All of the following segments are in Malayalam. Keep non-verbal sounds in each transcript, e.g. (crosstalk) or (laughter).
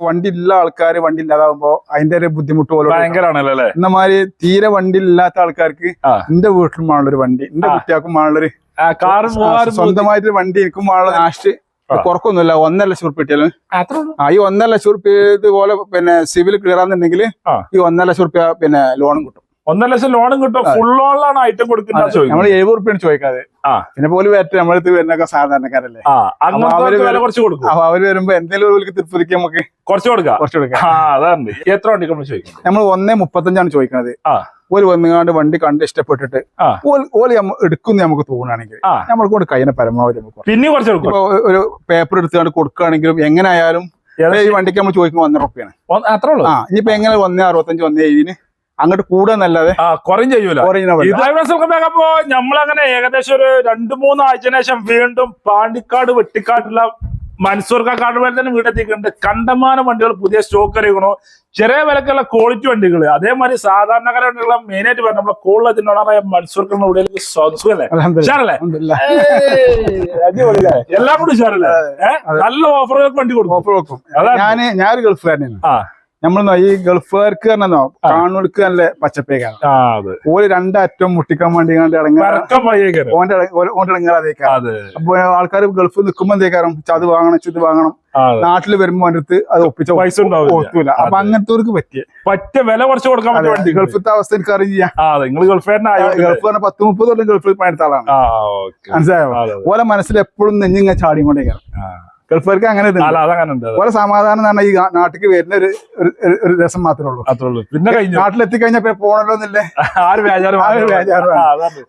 വണ്ടി ഉള്ള ആൾക്കാർ വണ്ടി ഇല്ലാതാവുമ്പോ അതിന്റെ ഒരു ബുദ്ധിമുട്ട് പോലെ ഭയങ്കരമാണല്ലോ അല്ലേ? എന്നമാതിരി തീരെ വണ്ടി ഇല്ലാത്ത ആൾക്കാർക്ക്. എന്റെ വീട്ടിലും വേണുള്ള ഒരു വണ്ടി എന്റെ കുട്ടിയാക്കും ആണുള്ളൊരു സ്വന്തമായിട്ട് വണ്ടി എനിക്കും വേണുള്ള ലാസ്റ്റ്. കുറക്കൊന്നുമില്ല ഒന്നര ലക്ഷം റുപ്യ കിട്ടിയാലും. ഈ ഒന്നര ലക്ഷം റുപ്യ ഇതുപോലെ പിന്നെ സിവിൽ ക്ലിയർ ആണെന്നുണ്ടെങ്കിൽ ഈ ഒന്നര ലക്ഷം റുപ്യ പിന്നെ ലോണും കിട്ടും. ഒന്നര ലക്ഷം ലോണും കിട്ടും. ഫുൾ ലോണിലാണ് ഐറ്റം കൊടുക്കുന്നത് നമ്മൾ എഴുപത് റുപ്യാണ് ചോദിക്കാതെ. പിന്നെ പോലും വരട്ടെ നമ്മളടുത്ത് വരുന്നൊക്കെ സാധാരണക്കാരല്ലേ. കുറച്ച് കൊടുക്കും. അപ്പൊ അവർ വരുമ്പോ എന്തെങ്കിലും ഒരു തിരുപ്പതിക്ക് നമുക്ക് കുറച്ച് കൊടുക്കാം. കുറച്ച് കൊടുക്കാം. അതാണ് എത്ര വണ്ടി നമ്മൾ ചോദിക്കുന്നത്? നമ്മൾ ഒന്നേ മുപ്പത്തഞ്ചാണ് ചോദിക്കുന്നത്. ഒരു വന്നുകാണ്ട് വണ്ടി കണ്ട് ഇഷ്ടപ്പെട്ടിട്ട്. ഓൽ എടുക്കുന്ന നമുക്ക് തോന്നുകയാണെങ്കിൽ നമ്മൾ കൊണ്ട് കൈനെ പരമാവധി പിന്നെ കുറച്ച് ഒരു പേപ്പർ എടുത്തുകൊണ്ട് കൊടുക്കുകയാണെങ്കിലും എങ്ങനെയായാലും ഈ വണ്ടിക്ക് നമ്മൾ ചോദിക്കുമ്പോൾ ഒന്നര റുപ്യാണ് അത്രേ ഉള്ളൂ? ഇനിയിപ്പോ എങ്ങനെ ഒന്നേ അറുപത്തഞ്ച് ഒന്നേ ഏഴിന് അങ്ങോട്ട് കൂടാന്നല്ലാതെ കുറയും ചെയ്യൂല. അപ്പോ നമ്മളങ്ങനെ ഏകദേശം ഒരു രണ്ടു മൂന്ന് ശേഷം വീണ്ടും പാണ്ടിക്കാട് വെട്ടിക്കാട്ടുള്ള മൻസൂർ കാട് പോലെ തന്നെ വീടെത്തിക്കുന്നുണ്ട് കണ്ടമാനം വണ്ടികൾ പുതിയ സ്റ്റോക്ക് അറിയിക്കണോ. ചെറിയ വിലക്കുള്ള ക്വാളിറ്റി വണ്ടികൾ അതേമാതിരി സാധാരണക്കാര വണ്ടികൾ മെയിൻ ആയിട്ട് പറഞ്ഞ നമ്മളെ കൂടുതൽ മൻസൂർ ഉള്ളിലേക്ക് സുഖല്ലേ അൽഹംദുലില്ലാ. ഉഷാറല്ലേ? അൽഹംദുലില്ലാ. അടിപൊളിയല്ലേ? എല്ലാം കൂടി ഉഷാറല്ലേ? നല്ല ഓഫറുകൾക്ക് വണ്ടി കൊടുക്കും. ഓഫർ വെക്കും ഞാൻ ഞാൻ ഞാനൊരു ഗൾഫുകാരനാണ്. ആ. നമ്മളെന്നോ ഈ ഗൾഫുകാർക്ക് തന്നെന്നോ കാണുകൾക്ക് നല്ല പച്ചപ്പേക്കാണ് ഓൽ രണ്ടറ്റം മുട്ടിക്കാൻ വേണ്ടി കണ്ട് ഓന്റെ ഓന്റെ അപ്പൊ ആൾക്കാർ ഗൾഫ് നിൽക്കുമ്പോ എന്തേക്കാരം അത് വാങ്ങണം ഇത് വാങ്ങണം. നാട്ടിൽ നാട്ടിൽ വരുമ്പോ അടുത്ത് അത് ഒപ്പിച്ച പൈസ. ഒത്തൂല. അപ്പൊ അങ്ങനത്തെവർക്ക് അങ്ങനത്തെ പറ്റിയ പറ്റ വില കുറച്ച് കൊടുക്കാൻ വേണ്ടി വണ്ടി ഗൾഫിലത്തെ അവസ്ഥ എനിക്ക് അറിയാം ഗൾഫ് പറഞ്ഞ പത്ത് മുപ്പത് കൊല്ലം ഗൾഫിൽ പണിയെടുത്ത ആളാണ്. മനസ്സിലായോ? ഓരോ. ഓലെ മനസ്സിൽ എപ്പോഴും നെഞ്ഞിങ്ങ ചാടിക്കൊണ്ടേക്കാരം ആ. ഗൾഫുകാർക്ക് അങ്ങനെ പോലെ സമാധാനം തന്നെ ഈ നാട്ടിലേക്ക് വരുന്ന ഒരു ഒരു- രസം മാത്രമേ ഉള്ളൂ. അത്രേ ഉള്ളൂ പിന്നെ കഴിഞ്ഞു. നാട്ടിലെത്തി കഴിഞ്ഞാൽ പിന്നെ എന്നില്ലേ ആര്.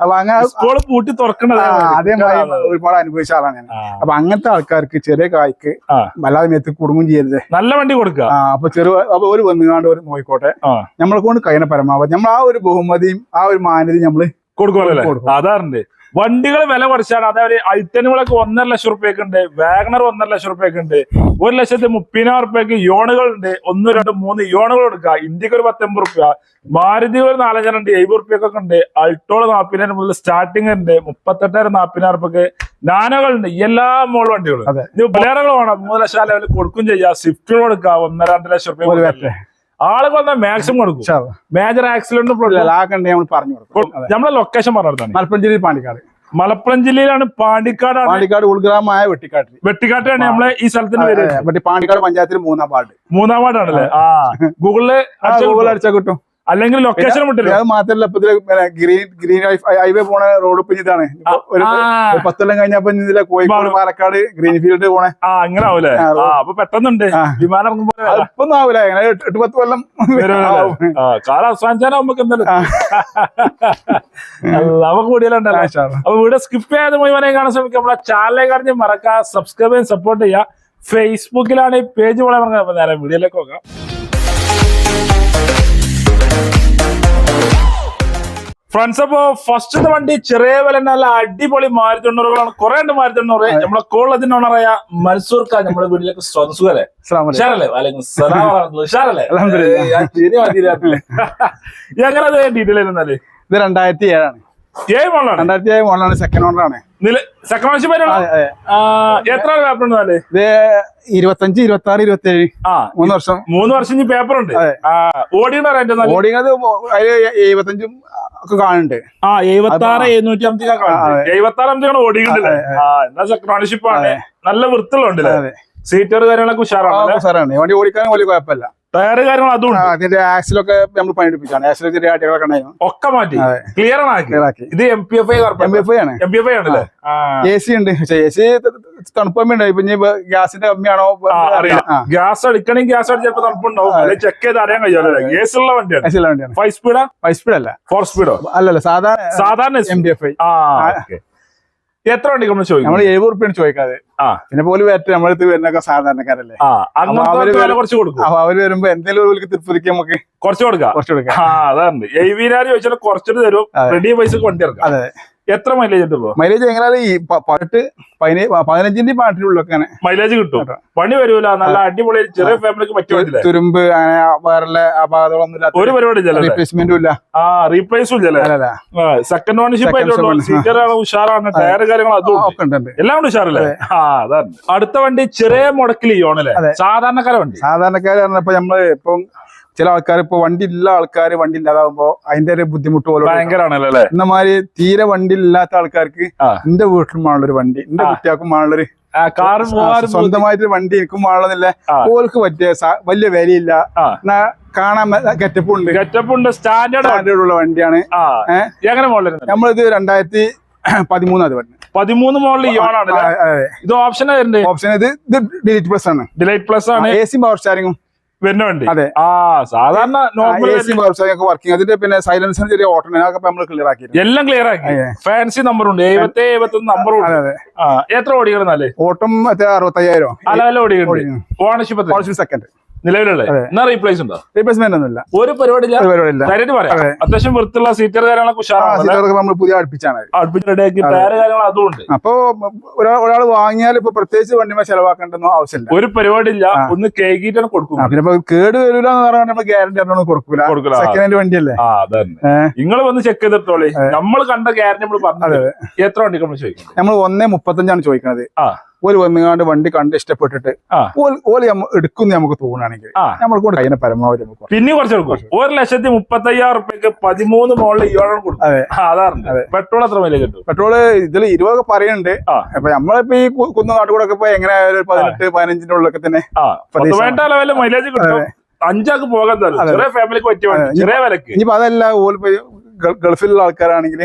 അപ്പൊ അങ്ങനെ സ്കൂൾ പൂട്ടി തുറക്കണത് അതേമാതിരി ഒരുപാട് അനുഭവിച്ച ആളാണ് ഞാൻ. അപ്പൊ അങ്ങനത്തെ ആൾക്കാർക്ക് ചെറിയ കായ്ക്ക്. വല്ലാതെ മേത്ത് കുടുങ്ങും ചെയ്യരുത്. നല്ല വണ്ടി കൊടുക്കുക. അപ്പൊ ചെറു അപ്പൊ ഒരു വന്നുകാണ്ട് ഒരു നോയിക്കോട്ടെ. നമ്മളെ കൊണ്ട് കഴിയണ പരമാവധി. നമ്മൾ ആ ഒരു ബഹുമതിയും ആ ഒരു മാന്യതയും നമ്മൾ കൊടുക്കുമല്ലേ കൊടുക്കും. വണ്ടികൾ വില കുറച്ചാണ്. അതായത് ഐറ്റനുകളൊക്കെ ഒന്നര ലക്ഷം റുപ്യക്ക് ഉണ്ട് വാഗണർ ഒന്നര ലക്ഷം റുപ്യക്ക് ഉണ്ട് ഒരു ലക്ഷത്തി മുപ്പതിനായിരം റുപ്യക്ക് യോണുകൾ ഉണ്ട് ഒന്ന് രണ്ട് മൂന്ന് യോണുകൾ എടുക്കുക ഇന്ത്യയ്ക്ക് ഒരു പത്തൊമ്പത് റുപ്യ. മാരുതി ഒരു നാലഞ്ചെണ്ണം ഉണ്ട്. എഴുപത് റുപ്യക്കൊക്കെ ഉണ്ട്. അൾട്ടോൾ നാൽപ്പതിനായിരം മുതൽ സ്റ്റാർട്ടിംഗ് ഉണ്ട്. മുപ്പത്തെട്ടായിരം നാൽപ്പതിനായിരം റുപ്യക്ക് നാനകൾ ഉണ്ട് എല്ലാ മോൾ വണ്ടികളും. ബലേറുകൾ വേണം. മൂന്ന് ലക്ഷം ലെവലിൽ കൊടുക്കും ചെയ്യാം. സ്വിഫ്റ്റുകൾ കൊടുക്കുക ഒന്നര രണ്ട് ലക്ഷം റുപ്യ ആളുകൾ വന്നാൽ മാക്സിമം കൊടുക്കും. മേജർ ആക്സിഡന്റ് നമ്മൾ പറഞ്ഞു കൊടുക്കും. നമ്മളെ ലൊക്കേഷൻ പറഞ്ഞിടത്താണ് മലപ്പുറം ജില്ലയിൽ പാണ്ടിക്കാട്. മലപ്പുറം ജില്ലയിലാണ് പാണ്ടിക്കാട് പാണ്ടിക്കാട് ഉൾഗ്രാമമായ വെട്ടിക്കാട്ടിൽ. വെട്ടിക്കാട്ടാണ് നമ്മളെ ഈ സ്ഥലത്തിന് പേര് പാണ്ടിക്കാട് പഞ്ചായത്തിൽ മൂന്നാം വാർഡ്. മൂന്നാം വാർഡാണല്ലേ? ആ ഗൂഗിളിൽ ഗൂഗിൾ അടിച്ചാൽ കിട്ടും. അല്ലെങ്കിൽ ലൊക്കേഷൻ വിട്ടില്ല? അത് മാത്രല്ല ഇപ്പൊ ഗ്രീൻ ഗ്രീൻ ഹൈവേ പോണ റോഡ് ഇപ്പൊ ഇതാണ്. പത്തൊല്ലം കഴിഞ്ഞപ്പോ ഇതിലെ കോഴിക്കോട്. പാലക്കാട് ഗ്രീൻ ഫീൽഡ് പോണേ. ആ അങ്ങനെ ആവൂലേ അപ്പൊ പെട്ടെന്നുണ്ട്. വിമാനം ഇറങ്ങുമ്പോ ഇപ്പൊന്നും ആവൂല. അങ്ങനെ എട്ട് പത്ത് കൊല്ലം കാലം അവസാനിച്ചാലും (laughs) നമുക്ക് എന്തായാലും അവ കൂടിയല്ലോ. അപ്പൊ വീഡിയോ സ്കിപ്പ് ചെയ്യാതെ മുഴുവനെ കാണാൻ ശ്രമിക്കുക. നമ്മളെ ചാനലിലേക്ക് കാണിച്ച് മറക്കുക സബ്സ്ക്രൈബ് ചെയ്യാൻ സപ്പോർട്ട് ചെയ്യുക. ഫേസ്ബുക്കിലാണ് ഈ പേജ് വളരെ നേരെ വീഡിയോയിലേക്ക് നോക്കാം ഫ്രണ്ട്സ് അപ്പോ ഫസ്റ്റ് വണ്ടി ചെറിയ വില നല്ല അടിപൊളി മാരുതി എണ്ണൂറുകളാണ് കുറെ ഉണ്ട് മാരുതി എണ്ണൂറ് നമ്മളെ കോളത്തിന് ഓണറായ മൻസൂർ ഖാൻ നമ്മുടെ വീട്ടിലേക്ക് അൽഹംദുലില്ലാ. ഏയ്, ഞാൻ ചിരി ഡീറ്റെയിൽ (laughs) ഇത് രണ്ടായിരത്തി ഏഴാണ്. രണ്ടായിരത്തി ഏഴ് മോഡലാണ് സെക്കൻഡ് ഓണറാണ് സെക്കൻഡ് എത്ര പേപ്പർ ഉണ്ട് നാല്? ഇത് ഇരുപത്തഞ്ച് ഇരുപത്തി ആറ് ഇരുപത്തി ഏഴ് മൂന്ന് വർഷം. മൂന്ന് വർഷം പേപ്പർ ഉണ്ട്. നല്ല ഓടിയത് അതിൽ എഴുപത്തഞ്ചും ഒക്കെ കാണുന്നുണ്ട്. ആ എഴുപത്തി ആറ് എഴുന്നൂറ്റി അമ്പത്തി. എഴുപത്തി ആറ് അമ്പത്തി എന്നാ സെക്കൻഡ് ഓണർഷിപ്പ് ആണ്. നല്ല വൃത്തിയുള്ള സീറ്റർ കാര്യങ്ങളൊക്കെ ഉഷാറാണ്. ഉഷാറാണ് വണ്ടി ഓടിക്കാനും വലിയ കുഴപ്പമില്ല. ടയർ കാര്യങ്ങൾ അതും അതിന്റെ ആക്സിലൊക്കെ നമ്മൾ പണിയെടുപ്പിച്ചാണ് ആക്സിൽ ചെറിയ ഉണ്ടായിരുന്നു. ഒക്കെ മാറ്റി. ക്ലിയർ ആണ് ഇത് M P F I M F ആണ്. എം പി എഫ് ഐ ആണല്ലേ? എ സി ഉണ്ട്. പക്ഷെ എ സി ഇപ്പൊ ഇനി ഗ്യാസിന്റെ കമ്മിയാണോ? അറിയാം. ഗ്യാസ് അടിക്കണമെങ്കിൽ ഗ്യാസ് അടിച്ച് ചിലപ്പോൾ തണുപ്പുണ്ടാവും. ചെക്ക് ചെയ്ത് അറിയാൻ ഉള്ള വണ്ടിയാണ്. AC ഉള്ള വണ്ടിയാണ്. ഫൈവ് സ്പീഡാ ഫൈവ് സ്പീഡ് അല്ല. ഫോർ സ്പീഡോ അല്ലല്ല സാധാരണ സാധാരണ എം പി എഫ് ഐ ആ ഓക്കെ എത്ര വണ്ടി നമ്മൾ ചോദിക്കും? നമ്മൾ എഴുപത് റുപ്യാണ് ചോദിക്കാതെ ആ. പിന്നെ പോലും വരട്ടെ നമ്മളടുത്ത് വരുന്നൊക്കെ സാധാരണക്കാരല്ലേ? ആ വില കുറച്ച് കൊടുക്കും. അപ്പൊ അവർ വരുമ്പോ എന്തെങ്കിലും ഒരു തിരുപ്പതിക്ക് നമുക്ക് കുറച്ച് കൊടുക്കാം. കുറച്ച് കൊടുക്കാം. ആ അതാണ്. എഴുപതിനായിരം ചോദിച്ചാൽ കുറച്ചിട്ട് തരും. റെഡി പൈസ കൊണ്ടിറക്കാം അതെ. എത്ര മൈലേജ് ഉണ്ട് ഇപ്പൊ മൈലേജ് എങ്ങനെയാണ് ഈ പാട്ട് പതിനഞ്ചിന്റെ പാട്ടിലുള്ള മൈലേജ് കിട്ടും. പണി വരൂല. നല്ല അടിപൊളി ചെറിയ ഫാമിലിക്ക് പറ്റില്ല തുരുമ്പ് അങ്ങനെ വേറെ അപാകതകളൊന്നും ഒരു പരിപാടി റീപ്ലേസ്മെന്റും ഇല്ല. ആ റീപ്ലേസും ഇല്ലല്ലേ? അല്ലല്ല. Second ownership. സീറ്റർ ഉഷാറാണ് ടയർ കാര്യങ്ങൾ അതും. എല്ലാം കൊണ്ട് ഉഷാറല്ലേ? ആ അതാണ്. അടുത്ത വണ്ടി ചെറിയ മുടക്കിൽ ഇയോണല്ലേ സാധാരണക്കാരെ സാധാരണക്കാര വണ്ടി. സാധാരണക്കാരെ പറഞ്ഞപ്പോ നമ്മൾ ഇപ്പം ചില ആൾക്കാർ ഇപ്പൊ വണ്ടി ഇല്ല ആൾക്കാർ വണ്ടി ഇല്ലാതാവുമ്പോ അതിന്റെ ഒരു ബുദ്ധിമുട്ട് പോലെ ഭയങ്കരമാണല്ലോ എന്നമാതിരി തീരെ വണ്ടി ഇല്ലാത്ത ആൾക്കാർക്ക്. എന്റെ വീട്ടിലും വേണുള്ളൊരു വണ്ടി എന്റെ കുട്ടിയാക്കും കാറ് പോകാൻ സ്വന്തമായിട്ട് വണ്ടി എനിക്കും വേണമെന്നില്ല ആ. ഓൾക്ക് പറ്റിയ വലിയ വിലയില്ല. കാണാൻ ഗെറ്റപ്പ് ഉണ്ട്. ഗെറ്റപ്പ് ഉണ്ട് സ്റ്റാൻഡേർഡ് സ്റ്റാൻഡേർഡ് ഉള്ള വണ്ടിയാണ്? എങ്ങനെ നമ്മളിത് രണ്ടായിരത്തി (clears throat) പതിമൂന്നാത് വണ്ടി പതിമൂന്ന് മോഡൽ ഇത് ഓപ്ഷൻ ഓപ്ഷൻ ഇത് ഡിലൈറ്റ് പ്ലസ് ആണ്. ഡിലൈറ്റ് പ്ലസ് ആണ്. എ സി പവർ സ്റ്റാരിങ്ങും വരുന്ന വണ്ടി? അതെ. ആ സാധാരണ നോർമൽ വർക്കിംഗ് അതിന്റെ പിന്നെ സൈലൻസിന് ചെറിയ ഓട്ടം അതൊക്കെ നമ്മൾ ക്ലിയർ ആക്കി എല്ലാം ക്ലിയർ ആക്കി. ഫാൻസി നമ്പർ ഉണ്ട്. എഴുപത്തി എഴുപത്തി നമ്പർ ഉണ്ട്. എത്ര ഓടിക്കണമെന്നല്ലേ ഓട്ടം അറുപത്തയ്യായിരം? അല്ല അല്ല ഓടിക്കുന്നു. ഓണർഷിപ്പ് ഓണർഷിപ്പ് സെക്കൻഡ് നിലവിലുള്ള എന്നാ റീപ്ലേസ് ഉണ്ടോ? റീപ്ലേസ്മെന്റ് ഒന്നുമില്ല. ഒരു പരിപാടി ഇല്ല ഒരു പരിപാടിയില്ല. ധൈര്യമായിട്ട് പറയാം. അതെ. അത്യാവശ്യം വൃത്തിയുള്ള സീറ്റർ കാര്യങ്ങളൊക്കെ ആ ഉഷാറാണ് സീറ്റൊക്കെ നമ്മൾ പുതിയ അടുപ്പിച്ചാണ്. അടുപ്പിച്ച് റെഡിയാക്കി ടയർ കാര്യങ്ങൾ അതും ഉണ്ട്. അപ്പോ ഒരാൾ ഒരാൾ വാങ്ങിയാൽ ഇപ്പൊ പ്രത്യേകിച്ച് വണ്ടിമേ ചെലവാക്കേണ്ടൊന്നും ആവശ്യമില്ല. ഒരു പരിപാടിയില്ല. ഒന്ന് കേക്കിട്ടാണ് കൊടുക്കും. പിന്നെ കേട് വരില്ല എന്ന് പറഞ്ഞാൽ നമ്മൾ ഗ്യാരണ്ടി ഒന്നും കൊടുക്കൂല. സെക്കൻഡ് ഹാൻഡ് വണ്ടിയല്ലേ? നിങ്ങൾ വന്ന് ചെക്ക് ചെയ്തിട്ടോളി. നമ്മൾ കണ്ട ഗ്യാരണ്ടി നമ്മൾ പറഞ്ഞത്. എത്ര വണ്ടി നമ്മൾ ചോദിക്കും? നമ്മൾ ഒന്നേ മുപ്പത്തഞ്ചാണ് ചോദിക്കുന്നത് ആ. ഒരു വന്നുകാണ്ട് വണ്ടി കണ്ട് ഇഷ്ടപ്പെട്ടിട്ട്. ഓൽ ഓൽ എടുക്കുന്ന നമുക്ക് തോന്നുകയാണെങ്കിൽ നമ്മൾ കൊണ്ട് അതിനെ പരമാവധി പിന്നെ കുറച്ച് കൊടുക്കും. ഒരു ലക്ഷത്തി മുപ്പത്തി അയ്യായിരം റുപ്യക്ക് പതിമൂന്ന് മോളിൽ ഇയോളം കൊടുക്കും. പെട്രോൾ എത്ര വില കിട്ടും? പെട്രോൾ ഇതിൽ ഇരുപതൊക്കെ പറയുന്നുണ്ട്. അപ്പൊ നമ്മളിപ്പോ ഈ കുന്നു നാട്ടുകൂടെ ഇപ്പൊ എങ്ങനെ ഒരു പതിനെട്ട് പതിനഞ്ചിന്റെ ഉള്ളിലൊക്കെ തന്നെ മൈലേജ് കിട്ടും. അഞ്ചാക്ക് പോകാൻ ചെറിയ ഫാമിലിക്ക് പറ്റിയ ചെറിയ വിലക്ക്. ഇനിയിപ്പോ അതല്ല ഗൾ- ഗൾഫിലുള്ള ആൾക്കാരാണെങ്കിൽ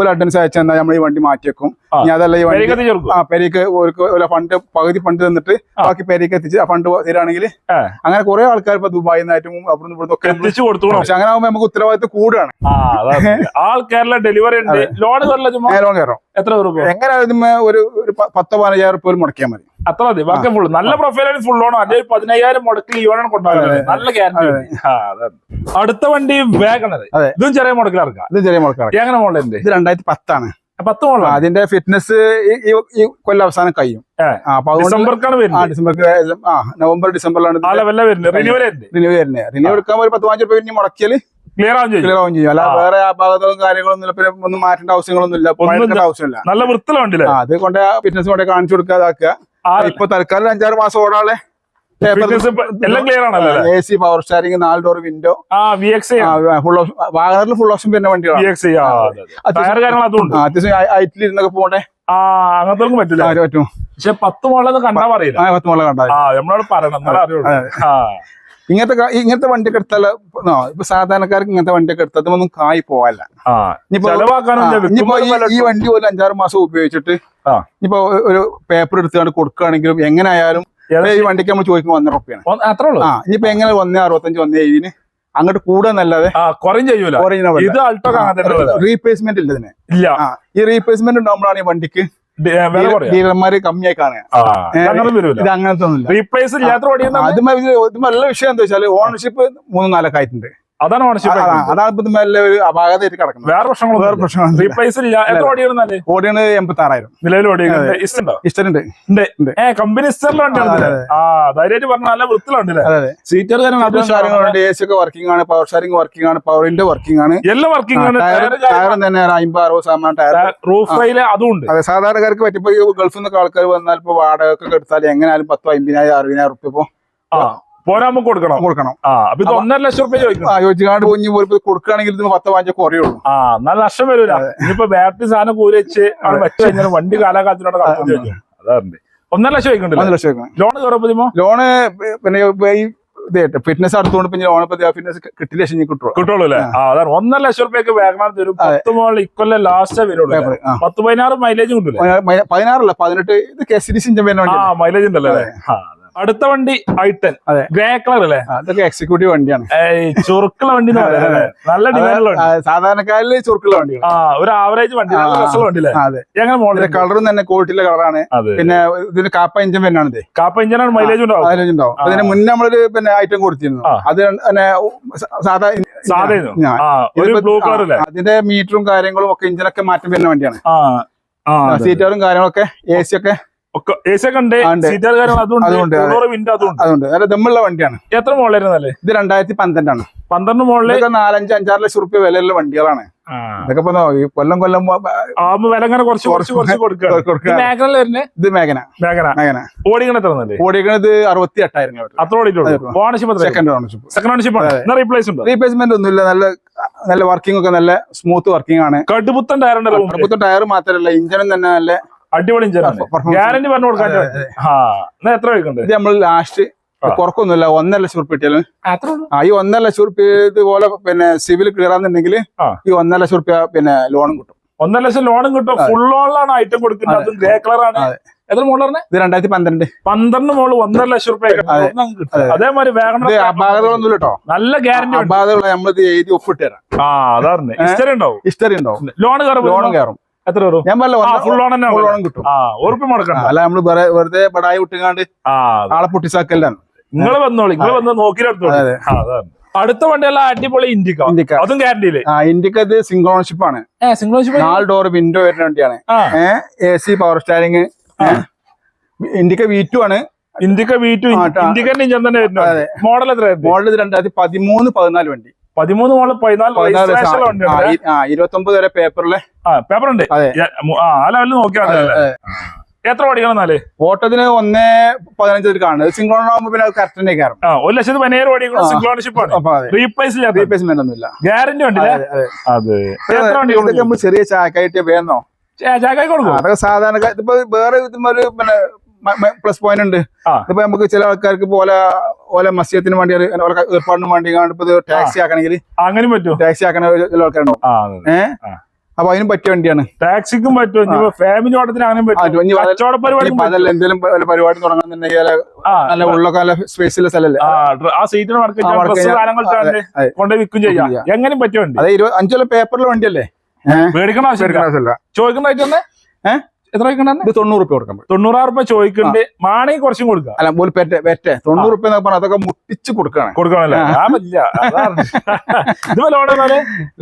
ഒരു അഡ്വാൻസ് അയച്ചാൽ നമ്മൾ ഈ വണ്ടി മാറ്റി വെക്കും ഇനി അതല്ല ഈ വണ്ടി ആ പെരിക്ക് ഒരു ഫണ്ട് പകുതി ഫണ്ട് തന്നിട്ട് ബാക്കി പെരിക്ക് എത്തിച്ച് ആ ഫണ്ട് തരാണെങ്കിൽ. അങ്ങനെ കുറെ ആൾക്കാർ ഇപ്പൊ ദുബായിൽ നിന്നായിട്ടും അവിടുന്ന് ഇവിടുന്ന് ഒക്കെ എത്തിച്ചു കൊടുത്തു പക്ഷെ അങ്ങനെ ആകുമ്പോൾ നമുക്ക് ഉത്തരവാദിത്വം കേരള ഡെലിവറി ഉണ്ട്. ലോൺ ചുമ്മാ? കയറും എത്ര രൂപ? എങ്ങനെ ഒരു പത്തോ പതിനഞ്ചായിരം റുപ്യ മുടക്കിയാൽ മതി. അത്ര മതി. ബാക്കി ഫുൾ നല്ല പ്രൊഫൈലാണ് ഫുൾ ഓണോ അല്ലെങ്കിൽ പതിനയ്യായിരം മുടക്കിൽ ഇവനാണ് കൊണ്ടുപോകുന്നത് നല്ല ഗ്യാരണ്ടി അടുത്ത വണ്ടി വേഗണത്. ഇതും ചെറിയ മുടക്കിൽ ഇതും ഇത് ചെറിയ മുടക്കാണ് എങ്ങനെ മോഡലുണ്ട് ഇത് രണ്ടായിരത്തി പത്താണ്. പത്ത് മോളാണ് അതിന്റെ ഫിറ്റ്നസ് ഈ കൊല്ലം അവസാനം കഴിയും. ഡിസംബർക്കാണ് വരുന്നത്. ഡിസംബർക്ക് ആ നവംബർ ഡിസംബറിലാണ് റിന്യൂ വരുന്നത്. റിന്യൂ എടുക്കാൻ ഒരു പത്ത് പതിനഞ്ച് രൂപ ഇനി മുടക്കിയാൽ ക്ലിയർ ആവും ചെയ്യും. ക്ലിയർ ആവും ചെയ്യും. അല്ല ആ. വേറെ അപാകതകളും കാര്യങ്ങളൊന്നും ഇല്ല. പിന്നെ ഒന്നും മാറ്റേണ്ട ആവശ്യങ്ങളൊന്നും ഇല്ല. ആവശ്യമില്ല. നല്ല വൃത്തിലുണ്ടല്ലേ അത് കൊണ്ട് ഫിറ്റ്നസ് കൊണ്ട് കാണിച്ചു കൊടുക്കാതാക്കുക. ഇപ്പൊ തൽക്കാലം അഞ്ചാറ് മാസം ഓടാളെ എല്ലാം ക്ലിയർ ആണല്ലോ അല്ലേ? എ സി പവർ സ്റ്റാരിങ് നാല് door window full full option പിന്നെ വണ്ടിയാണ് അത്യാവശ്യം ഹൈറ്റിൽ ഇരുന്നൊക്കെ പോകണ്ടേ? അങ്ങനത്തെ പറ്റില്ല പറ്റും. പക്ഷെ പത്ത് മോളൊന്നും കണ്ടാ പറയില്ല. പത്ത് മോളെ കണ്ടാ നമ്മളോട് പറയണം. എന്നാലേ അറിയുള്ളൂ. ആ. ഇങ്ങനത്തെ ഇങ്ങനത്തെ വണ്ടിയൊക്കെ എടുത്താൽ ഇപ്പൊ സാധാരണക്കാർക്ക് ഇങ്ങനത്തെ വണ്ടിയൊക്കെ എടുത്താൽ ഒന്നും കായി പോവല്ല. ഇനിയിപ്പോ ഈ- വണ്ടി ഒരു അഞ്ചാറ് മാസം ഉപയോഗിച്ചിട്ട്. ഇനിയിപ്പോ ഒ- ഒരു പേപ്പർ എടുത്തുകൊണ്ട് കൊടുക്കുകയാണെങ്കിലും എങ്ങനെ ആയാലും ഏതാ ഈ വണ്ടിക്ക് നമ്മൾ ചോദിക്കുമ്പോൾ ഒന്നര റുപ്യാണ് അത്ര ഉള്ളൂ. ആ ഇനിയിപ്പോ എങ്ങനെ ഒന്നേ അറുപത്തഞ്ച് ഒന്നേ ഏഴിന് അങ്ങോട്ട് കൂടാന്നല്ലാതെ റീപ്ലേസ്മെന്റ് ഇല്ല ഇതിന്. ഇല്ല. ഈ റീപ്ലേസ്മെന്റ് ഉണ്ടാകുമ്പോഴാണ് ഈ വണ്ടിക്ക് ഡീലർമാര് കമ്മിയായി കാണുക അങ്ങനത്തെ റീപ്ലേസ് ഇല്ലാത്ത അത് നല്ല വിഷയം എന്താ വെച്ചാൽ ഓണർഷിപ്പ് മൂന്ന് നാലൊക്കെ ആയിട്ടുണ്ട്. അതാണ് ഓണർഷിപ്പ് അതാ- അതാണ് ഇപ്പൊ ഒരു അപാകതയായിട്ട് കിടക്കുന്നത്. വേറെ വേറെ പ്രശ്നങ്ങളൊന്നും റീപ്ലേസ് ഇല്ല. എത്ര ഓടിയാണ് ഓടിയാണ് എൺപത്തി ആറായിരം നിലവിൽ ഓടിയുണ്ട് ഇഷ്ടമുണ്ട്. ഉണ്ട്. ഏ കമ്പനി ആ ധൈര്യമായിട്ട് പറഞ്ഞ നല്ല സീറ്റർ കാര്യങ്ങളുണ്ട് എ സി ഒക്കെ വർക്കിംഗ് ആണ്. പവർ ഷെയറിംഗ് വർക്കിംഗ് ആണ്. പവറിന്റെ വർക്കിംഗ് ആണ്. എല്ലാം വർക്കിംഗ് ആണ്. ടയർ തന്നെ അമ്പത് അറുപത് ശതമാനം ടയർ റൂഫ് അതും ഉണ്ട്. അതെ സാധാരണക്കാർക്ക് പറ്റിപ്പോ ഗൾഫിൽ നിന്നൊക്കെ ആൾക്കാർ വന്നാൽ ഇപ്പൊ വാടക ഒക്കെ എടുത്താൽ എങ്ങനെയാലും പത്തോ അമ്പതിനായിരം അറുപതിനായിരം റുപ്യ ഇപ്പൊ ആ പോരാ നമുക്ക് കൊടുക്കണം. കൊടുക്കണം. ആ അപ്പൊ ഇത് ഒന്നര ലക്ഷം റുപ്യ ചോദിക്കും. ചോദിച്ചാണ്ട് കുഞ്ഞു പോയി കൊടുക്കുകയാണെങ്കിൽ ഇതിന് പത്ത് പതിനഞ്ചോ കുറയുള്ളൂ ആ നല്ല നഷ്ടം വരൂല. ഇനിയിപ്പോ ബാറ്ററി സാധനം കൂലി വെച്ച് വെച്ച് കഴിഞ്ഞാൽ വണ്ടി കാലാകാലത്തിനോട് അതാറുണ്ട് ഒന്നര ലക്ഷം ചോദിക്കണ്ടല്ലോ? ഒന്ന് ലക്ഷം ലോൺ കയറുമ്പോ ലോണ് പിന്നെ ഈ ഇതായിട്ട് ഫിറ്റ്നസ് അടുത്തുകൊണ്ട് പിന്നെ ഇപ്പൊ ഫിറ്റ്നസ് കിട്ടില്ല ശനി കിട്ടുള്ളൂ കിട്ടുള്ളൂ അല്ലേ? അതാണ്. ഒന്നര ലക്ഷം റുപ്യക്ക് വേഗം തരും പത്ത് മോളിൽ ഇക്കൊല്ലം ലാസ്റ്റ് വരുള്ളൂ. പത്ത് പതിനാറ് മൈലേജ് കിട്ടില്ല പതിനാ- പതിനാറല്ല പതിനെട്ട് ഇത് കെ സി ഡി സിഞ്ചൻ മൈലേജ് ഉണ്ടല്ലോ അല്ലേ. അടുത്ത വണ്ടി ഐട്ടൻ അതെ. ഗ്രേ കളർ അല്ലേ? അതൊക്കെ എക്സിക്യൂട്ടീവ് വണ്ടിയാണ്. ചുരുക്കുള്ള വണ്ടി നല്ല ഡിമാൻഡുള്ള സാധാരണക്കാരിൽ ചുരുക്കുള്ള വണ്ടി. ആ ഒരു ആവറേജ് വണ്ടി വണ്ടി അതെ. എങ്ങനെ മോഡൽ കളറും തന്നെ ക്വാളിറ്റിയിലെ കളറാണ് പിന്നെ ഇതിന് കാപ്പ എഞ്ചിൻ വരുന്നതാണ് ഇത്. കാപ്പ എഞ്ചിനാണ് മൈലേജ് ഉണ്ടാവും. മൈലേജ് ഉണ്ടാവും. അതിന് മുന്നേ നമ്മളൊരു പിന്നെ ഐറ്റം കൊടുത്തിരുന്നു. അത് തന്നെ സാധാ അതിന്റെ മീറ്ററും കാര്യങ്ങളും ഒക്കെ ഇഞ്ചിനൊക്കെ മാറ്റം വരുന്ന വണ്ടിയാണ്. സീറ്റുകളും കാര്യങ്ങളൊക്കെ എ സി ഒക്കെ അതുകൊണ്ട് നല്ല ദമ്മുള്ള വണ്ടിയാണ്. എത്ര മുകളിലായിരുന്നല്ലേ ഇത് രണ്ടായിരത്തി പന്ത്രണ്ടാണ്. പന്ത്രണ്ട് മോളിൽ ഇതൊക്കെ നാലഞ്ച് അഞ്ചാറ് ലക്ഷം റുപ്യ വിലയുള്ള വണ്ടികളാണ്. ഇതൊക്കെ ഈ കൊല്ലം കൊല്ലം വില ഇങ്ങനെ കുറച്ച് കുറച്ച് കുറച്ച് കൊടുക്കുക ഇത് മേഘന മേഘന ഓടിക്കണ എത്ര നല്ലേ ഓടിക്കണത് അറുപത്തി എട്ടായിരം അത്ര ഓടിയിട്ടുള്ളൂ. സെക്കൻഡ് ഓണർഷിപ്പ് സെക്കൻഡ് ഓണർഷിപ്പ് ഉണ്ടോ? റീപ്ലേസ്മെന്റ് ഒന്നുമില്ല. നല്ല നല്ല വർക്കിംഗ് ഒക്കെ നല്ല സ്മൂത്ത് വർക്കിംഗ് ആണ്. കടുപ്പുത്തൻ ടയർ മുമ്പിൽ. ടയർ മാത്രമല്ല ഇഞ്ചനും തന്നെ നല്ല അടിപൊളി ഇഞ്ചിനാണ് ഗ്യാരണ്ടി പറഞ്ഞു കൊടുക്കാൻ അതെ, അതെ. ആ എന്നാ എത്ര വയ്ക്കുന്നുണ്ട്? ഇത് നമ്മൾ ലാസ്റ്റ്. കുറക്കൊന്നുമില്ല ഒന്നര ലക്ഷം റുപ്യ കിട്ടിയാലും. ഈ ഒന്നര ലക്ഷം റുപ്യ ഇതുപോലെ പിന്നെ സിവിൽ ക്ലിയർ ആണെന്നുണ്ടെങ്കിൽ ഈ ഒന്നര ലക്ഷം റുപ്യ പിന്നെ ലോണും കിട്ടും. ഒന്നര ലക്ഷം ലോണും കിട്ടും. ഫുൾ ലോണിലാണ് ഐറ്റം കൊടുക്കുന്നത്. അതും. ഗ്രേ അതെ. എത്ര മോളറിന് ഇത് രണ്ടായിരത്തി പന്ത്രണ്ട്. പന്ത്രണ്ട് മോൾ ഒന്നര ലക്ഷം റുപ്യ അതെ. അതേമാതിരി അപാകതകളൊന്നും കേട്ടോ. നല്ല ഗ്യാരണ്ടി ഉണ്ട് അപാകതകൾ നമ്മളിത് എഴുതി ഒപ്പിട്ട് തരാം. ആ അതാണ് ഹിസ്റ്ററി ഉണ്ടാവും. ഹിസ്റ്ററി ഉണ്ടാവും. ലോൺ കയറും. ലോണും കയറും. എത്ര വരും ഞാൻ പറഞ്ഞ ഫുൾ ഓണം ഫുൾ ഓണം കിട്ടും. ഉറപ്പ് അല്ല നമ്മൾ വെറു- വെറുതെ ബടായി വിട്ടുകാണ്ട് ആളെ പൊട്ടിസാക്കല്ലാണ്. നിങ്ങൾ വന്നോളി നിങ്ങൾ വന്ന് നോക്കിയെടുത്തോളൂ അടുത്ത വണ്ടിയല്ല അടിപൊളി ഇൻഡിക്ക ഇന്ത്യക്ക. അതും ഗ്യാരണ്ടിയിൽ ആ ഇന്ത്യക്ക ഇത് സിംഗിൾ ഓണർഷിപ്പ് ആണ്. സിംഗിൾ ഓണർഷിപ്പ് നാല് ഡോർ വിൻഡോ വരുന്ന വണ്ടിയാണ്. A C power steering Indica V two ആണ്. ഇന്ത്യക്ക വി ടു ഇന്ത്യക്കന്റെ ഇഞ്ചൻ തന്നെ അതെ. വരുന്നത് മോഡൽ എത്ര മോഡൽ ഇത് രണ്ടായിരത്തി പതിമൂന്ന് പതിനാല് വണ്ടി. പതിമൂന്ന് മോൾ പതിനാല് ഇരുപത്തൊമ്പത് വരെ പേപ്പറിലെ. ആ പേപ്പർ ഉണ്ട്. ആ ആ ലെവലിൽ നോക്കിയാൽ എത്ര ഓടിക്കണം എന്നാൽ? ഓട്ടത്തിന് ഒന്നേ പതിനഞ്ച് കാണുന്നത് സിംഗ്ലോൺ ആകുമ്പോൾ പിന്നെ കറക്റ്റ് തന്നെ കയറും. ഒരു ലക്ഷത്തി പതിനേഴ് ഓടിക്കണം സിംഗ്ലോൺഷിപ്പ് ആണ്. റീപ്ലേസ് റീപ്ലേസ്മെന്റ് ഒന്നുമില്ല. ഗ്യാരണ്ടി ഉണ്ട് അതെ, നമ്മൾ ചെറിയ ചാക്കായിട്ട് വേണോ? ചാക്കായി കൊടുക്കും. അതൊക്കെ സാധാരണ ഇതിപ്പോ വേറെ പിന്നെ പ്ലസ് പോയിന്റ് ഉണ്ട്. ഇപ്പൊ നമുക്ക് ചില ആൾക്കാർക്ക് പോലെ ഓലെ മസ്യത്തിന് വേണ്ടി ഏർപ്പാടിന് വേണ്ടി ഇപ്പൊ ടാക്സി ആക്കണമെങ്കിൽ അങ്ങനെ പറ്റും ടാക്സി ആക്കണ ചില ആൾക്കാരുണ്ടാവും. ആ അതെ. ഏഹ്. അപ്പൊ അതിനും പറ്റിയ വണ്ടിയാണ്. ടാക്സിക്കും പറ്റും ഫാമിലി ഓട്ടത്തിന് അങ്ങനെ അതല്ല എന്തെങ്കിലും പരിപാടി തുടങ്ങുന്നുണ്ടെങ്കിൽ നല്ല- ഉള്ള നല്ല ഉള്ളൊക്കെ നല്ല സ്പേസിലെ സ്ഥലല്ലേ? ആ പറ്റിയ സീറ്റിന് ഡ്രസ് ചെയ്യാം. സാധനങ്ങൾ അതെ, വിൽക്കും ചെയ്യാം. അഞ്ചുള്ള പേപ്പറിലെ വണ്ടിയല്ലേ? മേടിക്കണ ആവശ്യമില്ല. ചോദിക്കുന്ന തന്നെ? ഏഹ്? എത്ര ഇത് തൊണ്ണൂറ് റുപ്യ കൊടുക്കാൻ തൊണ്ണൂറായിരം രൂപ ചോദിക്കുന്നുണ്ട് മാണെങ്കിൽ കുറച്ചും കൊടുക്കുക. അല്ല ഒരു പെറ്റ പെറ്റ. തൊണ്ണൂറ് റുപ്യ എന്നൊക്കെ പറഞ്ഞാൽ അതൊക്കെ മുട്ടിച്ച് കൊടുക്കണം കൊടുക്കണല്ലേ ലോണെന്നാൽ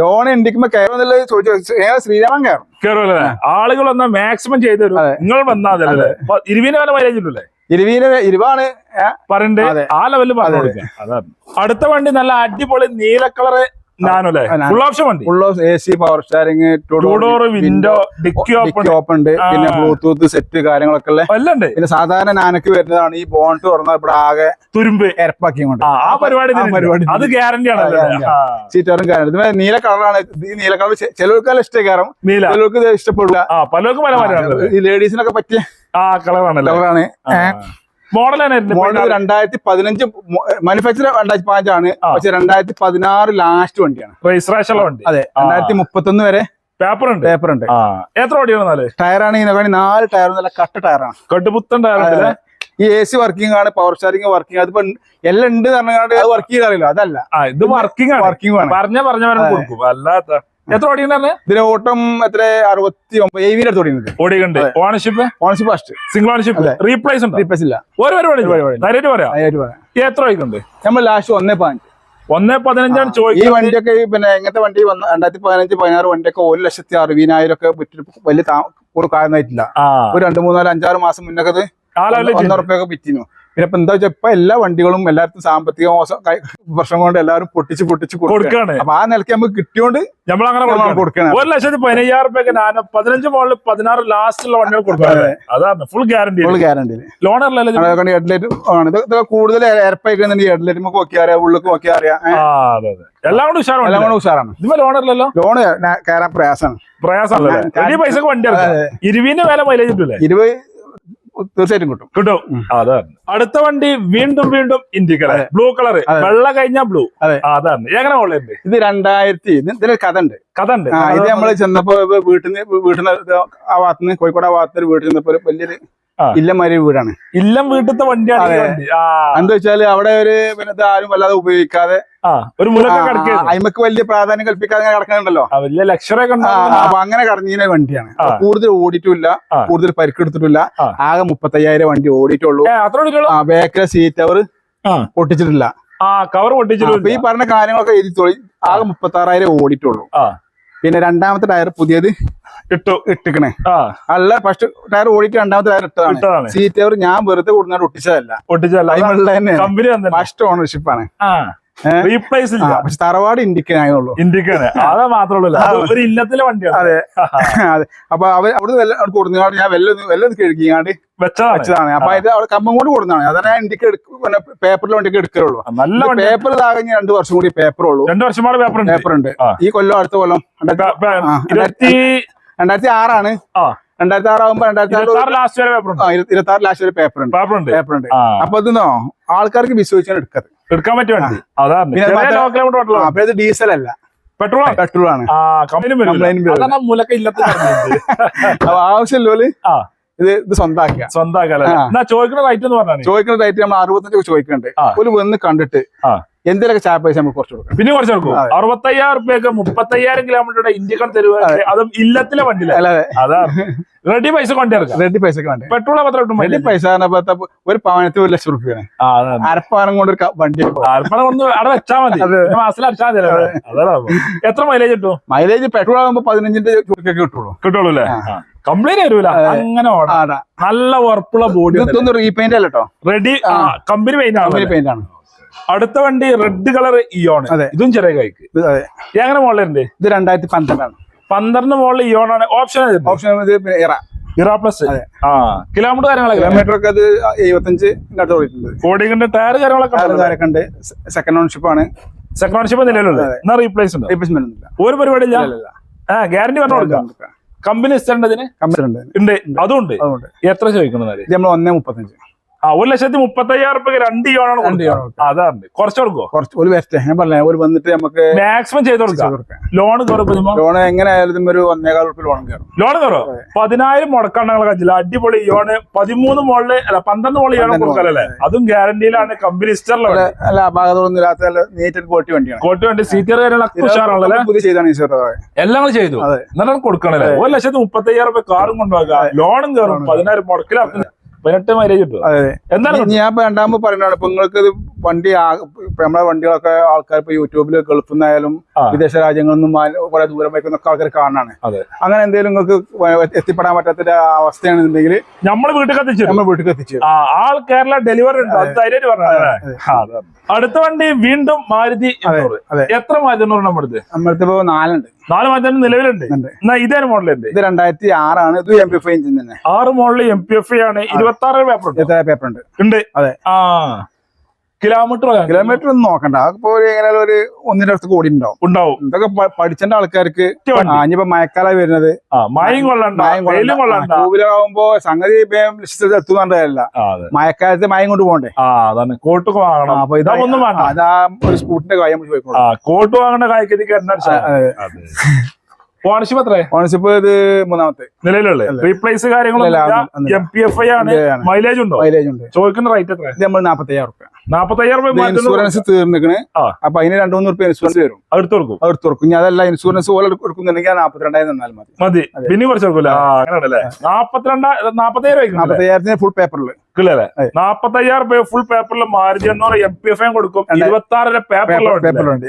ലോൺ ഉണ്ടിക്കുമ്പോ കയറുന്നില്ല ചോദിച്ചു ശ്രീരാമൻ കയറും. കേറുമല്ലേ ആളുകൾ വന്നാൽ മാക്സിമം ചെയ്തു തരും. നിങ്ങൾ വന്നാൽ ഇരുവിനെ ഇരുവിന് വരെ മൈലേജ് ഇല്ലല്ലേ ഇരുപതിന് പറയണ്ട്. ആ ലെവലിൽ പറഞ്ഞു കൊടുക്കാം അതാണ്. അടുത്ത വണ്ടി നല്ല അടിപൊളി നീല കളറ് ഫുൾ ഓപ്ഷൻ വണ്ടി full A C power steering two door window dicky open open ഉണ്ട്. പിന്നെ ബ്ലൂടൂത്ത് സെറ്റ് കാര്യങ്ങളൊക്കെ ഉള്ള. ഉണ്ട്. പിന്നെ സാധാരണ നാനക്ക് വരുന്നതാണ് ഈ ബോണ്ട് തുറന്ന ഇവിടെ ആകെ തുരുമ്പ്. എരപ്പാക്കി കൊണ്ട് ആ പരിപാടി പരിപാടി അത് ഗ്യാരണ്ടി സീറ്ററും കാര്യം നീല കളറാണ്. ഈ നീല കളർ ചിലർക്ക് നല്ല ഇഷ്ടം കയറും ഇത് ഇഷ്ടപ്പെടില്ല. പലർക്കും പല ഈ ലേഡീസിനൊക്കെ പറ്റിയ ആ കളറാണ് കളറാണ് മോഡൽ മോഡൽ രണ്ടായിരത്തി പതിനഞ്ച് മാനുഫാക്ചർ രണ്ടായിരത്തി പതിനഞ്ചാണ്. പക്ഷെ രണ്ടായിരത്തി പതിനാറ് ലാസ്റ്റ് വണ്ടിയാണ് രജിസ്ട്രേഷൻ വണ്ടി. അതെ രണ്ടായിരത്തി രണ്ടായിരത്തി മുപ്പത്തൊന്ന് വരെ പേപ്പർ ഉണ്ട് പേപ്പർ ഉണ്ട് എത്ര ഓടിയാണ് നാല്? ടയറാണ് ഈ നാല് ടയർ നല്ല കട്ട ടയറാണ്. കട്ടുപുത്തൻ ടയർ ഈ എ സി വർക്കിംഗ് ആണ് പവർ സ്റ്റാരിംഗ് വർക്കിംഗ് അതിപ്പോ എല്ലാം ഉണ്ട് പറഞ്ഞാണ്ട് വർക്ക് ചെയ്യാറില്ല അതല്ല. ഇത് വർക്കിംഗ് വർക്കിംഗ് ആണ്. പറഞ്ഞ പറഞ്ഞ കൊടുക്കും. അല്ലാത്ത എത്ര ഓടിയുണ്ടായിരുന്നു ഇതിന് ഓട്ടം എത്ര? അറുപത്തി ഒമ്പത് അടുത്ത് ഓടിയുണ്ട് ownership ownership first single ownership. Replace ഉണ്ട്? റീപ്ലേസ് ഇല്ല. ഒരു പരിപാടി പറയാം. എത്ര ഓടിക്കുണ്ട് നമ്മൾ ലാസ്റ്റ് ഒന്നേ പതിനഞ്ച് ഒന്നേ പതിനഞ്ചാണ് ഈ ചോദിക്കുന്നത്. വണ്ടിയൊക്കെ പിന്നെ എങ്ങനത്തെ വണ്ടി വന്ന രണ്ടായിരത്തി പതിനഞ്ച് പതിനാറ് വണ്ടിയൊക്കെ ഒരു ലക്ഷത്തി അറുപതിനായിരം ഒക്കെ വിറ്റ് വലിയ ഒരു കാരണമായിട്ടില്ല ഒരു രണ്ട് മൂന്നാൽ അഞ്ചാറ് മാസം മുന്നൊക്കെ ഒന്നര റുപ്യൊക്കെ വിറ്റിനു പിന്നെ ഇപ്പൊ എന്താ വെച്ചാൽ ഇപ്പൊ എല്ലാ വണ്ടികളും എല്ലാവർക്കും സാമ്പത്തിക മോശം വർഷം കൊണ്ട് എല്ലാവരും പൊട്ടിച്ച് പൊട്ടിച്ച് കൊടുക്കുകയാണ് അപ്പൊ ആ നിലയ്ക്ക് നമുക്ക് കിട്ടിയോണ്ട് നമ്മൾ അങ്ങനെ കൊടുക്കണം. ഒരു ലക്ഷത്തി പതിനയ്യായിരം റുപ്യക്ക് ഞാൻ പതിനഞ്ച് മോളിൽ പതിനാറ് ലാസ്റ്റ് ഉള്ള വണ്ടികൾ കൊടുക്കാറ്. അതാണ് full guarantee full guarantee head headlight ആണ്. ഇത് ഇതൊക്കെ കൂടുതൽ എരപ്പായിക്കുന്നുണ്ടെങ്കിൽ ഹെഡ്ലൈറ്റ് നമുക്ക് നോക്കി അറിയാം ഉള്ളിക്ക് നോക്കി അറിയാം. എല്ലാം കൂടെ എല്ലാം ഉഷാറാണ് കൂടെ ഉഷാറാണ്. ഇതിപ്പോ ലോൺ അല്ലല്ലോ? ലോണ് കയറാൻ പ്രയാസമാണ് പ്രയാസമല്ലേ വലിയ പൈസക്ക് വണ്ടി ഇരുവിന്റെ വില മൈലേജ് ഇരുപത് തീർച്ചയായിട്ടും കിട്ടും. കിട്ടും. അതാണ്. അടുത്ത വണ്ടി വീണ്ടും വീണ്ടും ഇന്ത്യക്കല ബ്ലൂ കളർ വെള്ള കഴിഞ്ഞ ബ്ലൂ അതെ. അതാണ്. എങ്ങനെ ഓൺലൈൻ ഇത് രണ്ടായിരത്തി ഇതിന്റെ ഇതിന് കഥ ഉണ്ട് കഥ ഉണ്ട് ഇത് നമ്മൾ ചെന്നപ്പോ വീട്ടിൽ നിന്ന് വീട്ടിൽ നിന്ന് ആ ഭാഗത്ത് നിന്ന് കോഴിക്കോട് ആ ഭാഗത്ത് ഒരു വീട്ടിൽ നിന്നപ്പോ ഒരു വലിയൊരു ഇല്ലം ഇല്ലമാരി വീടാണ്. ഇല്ലം വീട്ടിലത്തെ വണ്ടിയാണ് എന്താ വെച്ചാൽ അവിടെ ഒരു പിന്നെ ആരും വല്ലാതെ ഉപയോഗിക്കാതെ ഒരു അയിമക്ക് വലിയ പ്രാധാന്യം കൽപ്പിക്കാതെ അങ്ങനെ കിടക്കുന്നുണ്ടല്ലോ വലിയ ലക്ഷറൊക്കെ അപ്പൊ അങ്ങനെ കടഞ്ഞീന വണ്ടിയാണ്. കൂടുതൽ ഓടിയിട്ടില്ല. കൂടുതൽ പരിക്കെടുത്തിട്ടില്ല. ആകെ മുപ്പത്തയ്യായിരം വണ്ടി ഓടിയിട്ടുള്ളൂ. ആ ബാക്കിലെ സീറ്റ് അവർ. പൊട്ടിച്ചിട്ടില്ല. ആ കവർ പൊട്ടിച്ചിട്ടില്ല ഈ പറഞ്ഞ കാര്യങ്ങളൊക്കെ എഴുതി ആകെ മുപ്പത്തി ആറായിരം ഓടിയിട്ടുള്ളൂ. പിന്നെ രണ്ടാമത്തെ ടയർ പുതിയത് ഇട്ടു ഇട്ടിക്കണേ. അല്ല ഫസ്റ്റ് ടയർ ഓടിയിട്ട് രണ്ടാമത്തെ ടയർ ഇട്ടതാണ്. സീറ്റ് അവർ ഞാൻ വെറുതെ കൊടുത്തിട്ട് ഒട്ടിച്ചതല്ല ഒട്ടിച്ചതല്ല കമ്പനി ഫസ്റ്റ് ഓണർഷിപ്പ് ആണ്? റീപ്ലേസ് ഇല്ല. പക്ഷെ തറവാട് ആയതുള്ളൂ. ഇന്ത്യക്കാണ്. അതാ മാത്രമേ ഉള്ളൂ. അത് ഒരു ഇല്ലത്തിലെ വണ്ടിയാണ്. അതെ. അതെ. അപ്പൊ അവർ അവിടുന്ന് വെല്ല കൊടുങ്ങാണ്ട് ഞാൻ വെല്ല വെല്ല കഴുകിയാണ്ട് വെച്ചതാണ്. അപ്പൊ ഇത് അവിടെ കമ്പം കൊണ്ട് കൊടുക്കുന്നതാണ് അതാണ് ഞാൻ ഇന്ത്യയ്ക്ക് എടുക്കും പിന്നെ പേപ്പറിൽ വണ്ടിക്ക് എടുക്കലുള്ളൂ. നല്ല പേപ്പർ ഇതാകഞ്ഞ രണ്ടു വർഷം കൂടി പേപ്പർ ഉള്ളൂ. രണ്ടു വർഷം പേപ്പർ ഉണ്ട്. പേപ്പർ ഉണ്ട്. ഈ കൊല്ലം അടുത്ത കൊല്ലം. രണ്ടായിരത്തി രണ്ടായിരത്തി ആറാണ് രണ്ടായിരത്തി ആറാകുമ്പോ രണ്ടായിരത്തി ആറ് ലാസ്റ്റ് വരെ പേപ്പർ ഉണ്ട്. ഇരുപത്തി ആറ് ലാസ്റ്റ് വരെ പേപ്പർ ഉണ്ട്. പേപ്പർ ഉണ്ട്. പേപ്പർ ഉണ്ട്. അപ്പൊ ഇതെന്നോ? ആൾക്കാർക്ക് വിശ്വസിച്ചാണ് എടുക്കത് എടുക്കാൻ വണ്ടി. അതാണ് ഇത് ഡീസൽ അല്ല. പെട്രോൾ പെട്രോൾ ആണ് ആ കമ്പനി Complaint വരില്ല. അതാണ് മൂലക്ക ഇല്ലത്ത് പറഞ്ഞത്. ആ. ഇത് ഇത് സ്വന്തമാക്കുക സ്വന്തമാക്കാല്ലേ എന്നാ ചോദിക്കുന്ന റൈറ്റ് എന്ന് പറഞ്ഞാൽ ചോദിക്കുന്ന റൈറ്റ് നമ്മൾ അറുപത്തഞ്ച് ചോദിക്കുന്നുണ്ട്. ഒരു വന്ന് കണ്ടിട്ട് എന്തെങ്കിലും എന്തെങ്കിലുമൊക്കെ ചായ പൈസ നമുക്ക് കുറച്ച് കൊടുക്കാം പിന്നെ കുറച്ച് കൊടുക്കും. അറുപത്തയ്യായിരം റുപ്യൊക്കെ മുപ്പത്തയ്യായിരം കിലോമീറ്ററുടെ ഇന്ത്യക്കാർ തരുവാ. അതും. ഇല്ലത്തിലെ വണ്ടിയില്ല അതാ. അതാണ് (laughs) റെഡി പൈസ കൊണ്ടുവരാം റെഡി പൈസക്ക് വേണ്ടേ. പെട്രോൾ മാത്രം കിട്ടും റെഡി പൈസ ഒരു പവനത്തി ഒരു ലക്ഷം റുപ്യാണ് അരപ്പാനം കൊണ്ട് ഒരു വണ്ടി അരപ്പണം കൊണ്ട് അവിടെ വെച്ചാൽ മതി. അടിച്ചാൽ മതി എത്ര മൈലേജ് കിട്ടും? മൈലേജ് പെട്രോൾ ആകുമ്പോ പതിനഞ്ചിന്റെ ചുരുക്കൊക്കെ കിട്ടുള്ളൂ. കിട്ടുള്ളൂ അല്ലേ? കംപ്ലീറ്റ് കംപ്ലൈന്റ് വരൂല. അങ്ങനെ നല്ല ഉറപ്പുള്ള ബോഡി ഇതൊന്നും റീപെയിന്റ് അല്ല കേട്ടോ റെഡി കമ്പനി പെയിന്റ് കമ്പനി ആണ്? പെയിന്റ് ആണ്. അടുത്ത വണ്ടി റെഡ് കളർ ഇയോൺ അതെ. ഇതും ചെറിയ കൈക്ക്. എങ്ങനെ മോളിലുണ്ട് ഇത് രണ്ടായിരത്തി പന്ത്രണ്ടാണ്. പന്ത്രണ്ട് മോളിൽ ഇയോൺ ആണ് ഓപ്ഷൻ ഓപ്ഷൻ പിന്നെ ഇറ. ഇറ പ്ലസ്. ആ കിലോമീറ്റർ കാര്യങ്ങളൊക്കെ കിലോമീറ്റർ ഒക്കെ അത് എഴുപത്തഞ്ച് അടുത്ത് ഓടിയിട്ടുണ്ട്. കോടിങ്ങിന്റെ ടയർ കാര്യങ്ങളൊക്കെ ഉണ്ട്. സെക്കൻഡ് ഓൺഷിപ്പ് ആണ്. സെക്കൻഡ് ഓൺഷിപ്പ് നിലവിലുള്ളത്. എന്നാ റീപ്ലേസ് ഉണ്ട്? റീപ്ലേസ്മെന്റ് ഒന്നുമില്ല. ഒരു പരിപാടി ഇല്ല ഇല്ല, ഇല്ല. ആ ഗ്യാരണ്ടി പറഞ്ഞു കൊടുക്കാം. കമ്പനി ഉണ്ട് ഉണ്ട്. അതും ഉണ്ട്. അതുകൊണ്ട് എത്ര ചോദിക്കുന്നത് നമ്മൾ ഒന്നേ മുപ്പത്തഞ്ച്. ആ ഒരു ലക്ഷത്തി മുപ്പത്തി അയ്യായിരം റുപ്യ രണ്ട് യോണാണ് അതാണ് കുറച്ച് കൊടുക്കോ? കുറച്ച് ഒരു ബെസ്റ്റ് ഞാൻ പറഞ്ഞ ഒരു വന്നിട്ട് നമുക്ക് മാക്സിമം ചെയ്ത് കൊടുക്കാം. ലോൺ കയറുമ്പോ ലോൺ എങ്ങനെ ആയാലും ഇതിന്മേൽ ഒരു ഒന്നേകാൽ റുപ്യ ലോൺ കയറും ലോൺ കയറും പതിനായിരം മുടക്കാണ് കച്ചില്ല അടിപൊളി യോണ് പതിമൂന്ന് മോളിൽ അല്ല പന്ത്രണ്ട് ഇയോണ് പന്ത്രണ്ട് കൊടുക്കാനല്ലേ അതും ഗ്യാരണ്ടിയിലാണ് കമ്പനി ഇസ്റ്ററിലെ അല്ല- അല്ല അപാകതകളൊന്നും ഇല്ലാത്ത നല്ല നീറ്റ് ആൻഡ് ക്വാളിറ്റി വണ്ടിയാണ്. കോട്ട് വേണ്ടി സീറ്റർ കാര്യങ്ങളൊക്കെ ഉഷാറാണല്ലേ? പുതിയ ചെയ്താണ് ഈശ്വര എല്ലാം ചെയ്തു. എന്നിട്ടാണ് കൊടുക്കണല്ലേ? ഒരു ലക്ഷത്തി മുപ്പത്തി അയ്യായിരം റുപ്യ കാറും. കൊണ്ടുപോകാം ലോണും കയറും പതിനായിരം മുടക്കിലാക്കും. പതിനെട്ട് മൈലേജ് കിട്ടും എന്താണ് ഞാൻ ഇപ്പൊ രണ്ടാമത് പറയുന്നതാണ്. ഇപ്പൊ നിങ്ങൾക്ക് ഇത് വണ്ടി നമ്മളെ വണ്ടികളൊക്കെ ആൾക്കാർ ഇപ്പൊ യൂട്യൂബിൽ ഗൾഫിൽ നിന്നായാലും വിദേശ രാജ്യങ്ങളിൽ നിന്നും കുറെ ദൂരം വയ്ക്കുന്നൊക്കെ ആൾക്കാർ കാണാണ്. അങ്ങനെ എന്തെങ്കിലും നിങ്ങൾക്ക് എത്തിപ്പെടാൻ പറ്റാത്ത അവസ്ഥയാണെന്നുണ്ടെങ്കിൽ നമ്മൾ വീട്ടിൽ എത്തിച്ചു നമ്മൾ വീട്ടിൽ എത്തിച്ചു ആൾ കേരള ഡെലിവറി ഉണ്ട്. അടുത്ത വണ്ടി വീണ്ടും മാരുതി. എത്ര മാരുതി നമ്മുടെ നമ്മളിപ്പോ നാലുണ്ട്. നാല് മാറ്റം നിലവിലുണ്ട്. എന്നാ ഇതേ മോഡലുണ്ട് ഇത് രണ്ടായിരത്തി ആറാണ്. ഇത് എം പി എഫ് എഞ്ചിൻ തന്നെ. ആറ് മോഡൽ എം പി എഫ് ആണ്. ഇരുപത്തി ആറ് പേപ്പർ ഉണ്ട്. പേപ്പർ ഉണ്ട്. ഉണ്ട്. അതെ. ആ. കിലോമീറ്റർ കിലോമീറ്റർ ഒന്നും നോക്കണ്ട. അതിപ്പോ ഒരു എങ്ങനെ ഒരു ഒന്നിന്റെ അടുത്ത് കൂടി ഉണ്ടാവും. ഉണ്ടാവും. ഇതൊക്കെ പഠിച്ചേണ്ട ആൾക്കാർക്ക് ഇനിയിപ്പോ മഴക്കാലം വരുന്നത്. മയം കൊള്ളണ്ട. വെയിലും കൊള്ളണ്ട. ടൂ വീലർ ആകുമ്പോ സംഗതി എത്തുന്നുണ്ടല്ല മഴക്കാലത്ത് മയം കൊണ്ട് പോകണ്ടേ? അതാണ്. കോട്ട് വാങ്ങണം. അപ്പൊ ഇതാ ഒന്നും വേണ്ട. അതാ ഒരു സ്കൂട്ടിന്റെ കാര്യം കോട്ട് വാങ്ങേണ്ട കായ്ക്കതിക്ക് ഓണർഷിപ്പ് എത്ര ഓണർഷിപ്പ് ഇത് മൂന്നാമത്തെ. നിലവിലുള്ളത്. റീപ്ലേസ് കാര്യങ്ങളും കാര്യങ്ങളൊന്നും. എം പി എഫ് ഐ ആണ്. മൈലേജ് ഉണ്ടോ? മൈലേജ് ഉണ്ട്. ചോദിക്കുന്ന റേറ്റ് എത്ര നമ്മൾ നാപ്പത്തി അയ്യായിരം റുപ്യ നാപ്പത്തി അയ്യായിരം രൂപ ഇൻഷുറൻസ് തീർന്നിക്കണ് ആ. അപ്പൊ അതിന് രണ്ടു മൂന്ന് റുപ്യ ഇൻഷുറൻസ് വരും. അതല്ല ഇൻഷുറൻസ് പോലെ എടുക്കുന്നുണ്ടെങ്കിൽ ആ നാപ്പത്തിരണ്ടായിരം തന്നാൽ മതി. മതി. പിന്നെ കുറച്ച് അങ്ങനെയാണല്ലേ? നാപ്പത്തയ്യായിരം നാപ്പത്തയ്യായിരത്തിന് ഫുൾ പേപ്പറിൽ. നാപ്പത്തയ്യായിരം രൂപ ഫുൾ പേപ്പറിൽ മാരുതി എണ്ണൂറ് എം പി എഫ് കൊടുക്കും. അതെ. ഇരുപത്തി ആറിന്റെ പേപ്പറിലുണ്ട്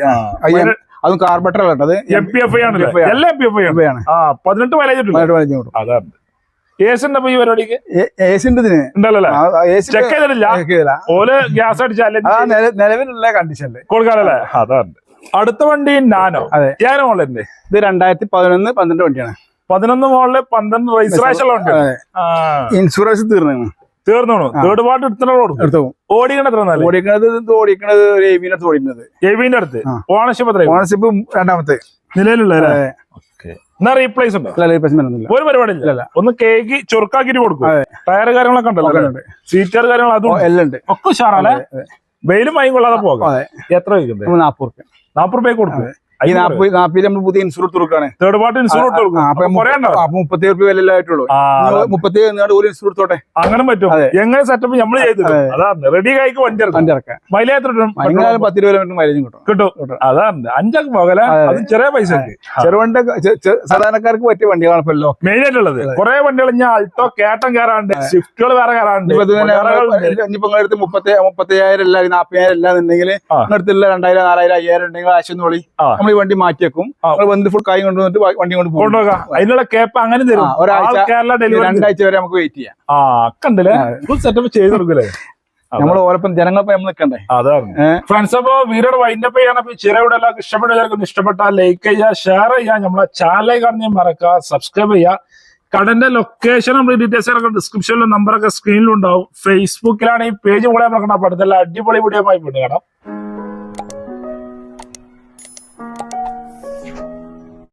അതും കാർബറ്റർ അല്ല എം പി എഫ് ഐ ആണ്. ഐ ആണ്. പതിനെട്ട് വലിയ അതാണ്. ഏസ് ഉണ്ടപ്പോ ഈ പരിപാടിക്ക്? എ സി ഉണ്ട് ഇതിന്. ഉണ്ടല്ലേ ചെക്ക് ചെയ്തിട്ടില്ല. ഓൽ ഗ്യാസ് അടിച്ചാലേ ആ നില- നിലവിലുള്ള കണ്ടീഷനിൽ കൊടുക്കാനല്ലേ അതാണ്. അടുത്ത വണ്ടി നാനോ? അതെ. ഞാൻ മോളിലുണ്ട് ഇത്? രണ്ടായിരത്തി പതിനൊന്ന് പന്ത്രണ്ട് വണ്ടിയാണ്. പതിനൊന്ന് മോളിൽ പന്ത്രണ്ട് രജിസ്ട്രേഷൻ. ആ. ഇൻഷുറൻസ് തീർന്നു തീർന്നു തേർഡ് പാർട്ട് എടുത്തോളൂ ഓടിക്കണത് ഓടിക്കണത് ഓടിക്കണത് ഒരു ഓടിക്കുന്നത് എവിന്റെ അടുത്ത്? ഓണർഷിപ്പ് ഓണർഷിപ്പ് രണ്ടാമത്തെ. നിലവിലുള്ള. എന്നാ റീപ്ലേസ് ഉണ്ടോ? റീപ്ലേസ്മെന്റ് ഒന്നുമില്ല ഒരു പരിപാടി ഇല്ല. ഒന്ന് കേക്ക് ചുരുക്കാക്കിട്ട് കൊടുക്കും. ടയർ കാര്യങ്ങളൊക്കെ ഉണ്ടല്ലോ സീറ്റർ കാര്യങ്ങൾ അതും എല്ലാം ഉണ്ട്. ഒക്കെ ഉഷാറാണ്. വെയിലും മയം കൊള്ളാതെ പോകാം. എത്ര നമ്മൾ നാപ്പത് റുപ്യ. നാപ്പത് രൂപ കൊടുക്കും. ഈ നാപ്പത് നാപ്പതിൽ നമ്മൾ പുതിയ ഇൻഷുറൻസ് കൊടുക്കാണ് തേർഡ് പാർട്ടി ഇൻഷുറൻസ് കൊടുക്കും. അപ്പൊ അപ്പൊ കുറേ ഉണ്ടാവും അപ്പൊ മുപ്പത്തി റുപ്യ വില ആയിട്ടുള്ളൂ. മുപ്പത്തി ഒരു ഇൻഷുറൻസ് എടുത്തോട്ടെ അങ്ങനെ പറ്റും. എങ്ങനെ സെറ്റപ്പ് നമ്മൾ ചെയ്തത് അതാണ്. റെഡി കായ്ക്ക് വണ്ടി ഇറക്കും വണ്ടി ഇറക്കാം. മൈലേജ് എത്ര കിട്ടും? ഭയങ്കര പത്ത് രൂപ മൈലേജും കിട്ടും. കിട്ടും. കിട്ടും. അതാണ്. അഞ്ചാക്ക് അത്. ചെറിയ പൈസ ചെറുവണ്ടി സാധാരണക്കാർക്ക് പറ്റിയ വണ്ടികളാണ് ഇപ്പൊ മെയിൻ ആയിട്ടുള്ളത്. കുറെ വണ്ടികൾ ഞാൻ അൾട്ടോ കേട്ടം കയറാണ്ട് സ്വിഫ്റ്റുകൾ വേറെ കയറാണ്ട് ഇനിയിപ്പോ നിങ്ങളുടെ മുപ്പത്തി അയ്യായിരം അല്ല നാപ്പതിനായിരം അല്ല എന്നുണ്ടെങ്കിൽ ആ. നിങ്ങളുടെ രണ്ടായിരം നാലായിരം അയ്യായിരം ഉണ്ടെങ്കിൽ ആശയം നോളി ആ. നമ്മൾ ഈ വണ്ടി മാറ്റിയേക്കും. വന്നിട്ട് ഫുൾ കായ് കൊണ്ടുവന്നിട്ട് വണ്ടി കൊണ്ട് പോകും. കൊണ്ടുപോകാം. അതിനുള്ള കേപ്പ് അങ്ങനെ തരും. ഒരാഴ്ച, കേരള ഡെലിവറി രണ്ടാഴ്ച വരെ നമുക്ക് വെയിറ്റ് ചെയ്യാം. ആ കണ്ടില്ലേ ഫുൾ സെറ്റപ്പ് ചെയ്ത് കൊടുക്കല്ലേ? (laughs) നമ്മൾ ഓരോപ്പം ജനങ്ങളൊപ്പം നമ്മൾ നിൽക്കണ്ടേ ഫ്രണ്ട്സ് അപ്പൊ വീഡിയോയുടെ വൈൻഡപ്പ് ചെയ്യാൻ അപ്പൊ വീഡിയോ എല്ലാവർക്കും ഇഷ്ടപ്പെട്ട ഇഷ്ടപ്പെട്ടാൽ ലൈക്ക് ചെയ്യുക ഷെയർ ചെയ്യുക നമ്മളെ ചാനലിൽ കാണുന്ന മറക്കുക സബ്സ്ക്രൈബ് ചെയ്യുക. കടന്റെ ലൊക്കേഷൻ നമ്മൾ ഡീറ്റെയിൽസ് ഒക്കെ ഡിസ്ക്രിപ്ഷനിലും നമ്പറൊക്കെ സ്ക്രീനിലുണ്ടാവും ഫേസ്ബുക്കിലാണ് ഈ പേജ് കൂടെ നമുക്ക് അപ്പൊ അടുത്തുള്ള അടിപൊളി വീഡിയോ ആയി പോയിട്ട് കാണാം.